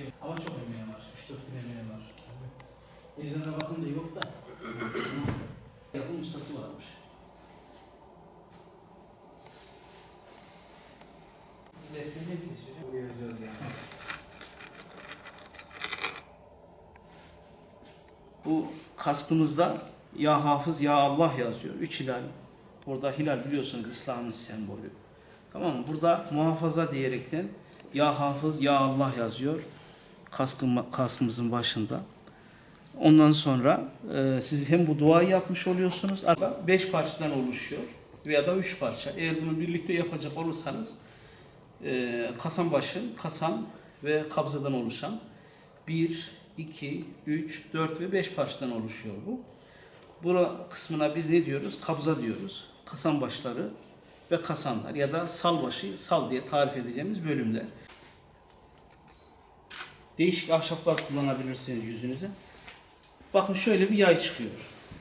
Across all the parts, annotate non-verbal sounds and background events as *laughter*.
şey yok. Ama çok emeği var. 3-4 gün emeği var. Eczana bakınca yok da. *clears throat* Yapım ustası varmış. Defne kesiyor. Uyaracağız yani. Bu kaskımızda ya hafız ya Allah yazıyor. Üç hilal. Burada hilal biliyorsunuz İslam'ın sembolü. Tamam mı? Burada muhafaza diyerekten ya hafız ya Allah yazıyor. Kaskın, kaskımızın başında. Ondan sonra e, siz hem bu duayı yapmış oluyorsunuz. Beş parçadan oluşuyor. Veya da üç parça. Eğer bunu birlikte yapacak olursanız e, kasan başı, kasan ve kabzadan oluşan 1, 2, 3, 4 ve 5 parçadan oluşuyor bu. Bura kısmına biz ne diyoruz? Kabza diyoruz. Kasan başları ve kasanlar ya da sal başı, sal diye tarif edeceğimiz bölümler. Değişik ahşaplar kullanabilirsiniz yüzünüze. Bakın şöyle bir yay çıkıyor.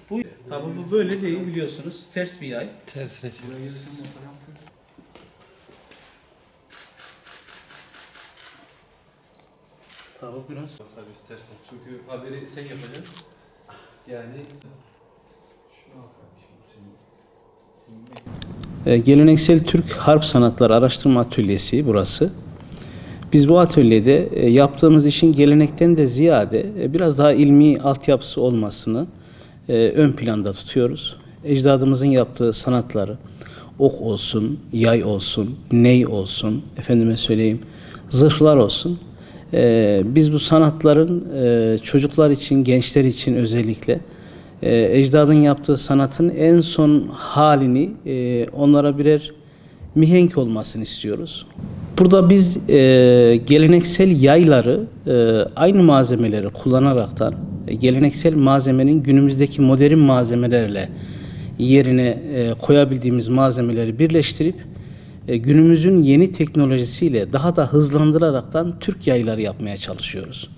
Bu tabi bu böyle değil biliyorsunuz. Ters bir yay. Tersine çeviriyoruz. Tabi biraz Tabii istersen. Çünkü haberi sen yapacaksın. Yani. E, Geleneksel Türk Harp Sanatları Araştırma Atölyesi burası. Biz bu atölyede e, yaptığımız işin gelenekten de ziyade e, biraz daha ilmi altyapısı olmasını e, ön planda tutuyoruz. Ecdadımızın yaptığı sanatları ok olsun, yay olsun, ney olsun, efendime söyleyeyim zırhlar olsun. Biz bu sanatların çocuklar için, gençler için özellikle ecdadın yaptığı sanatın en son halini onlara birer mihenk olmasını istiyoruz. Burada biz e, geleneksel yayları e, aynı malzemeleri kullanaraktan e, geleneksel malzemenin günümüzdeki modern malzemelerle yerine e, koyabildiğimiz malzemeleri birleştirip e, günümüzün yeni teknolojisiyle daha da hızlandıraraktan Türk yayları yapmaya çalışıyoruz.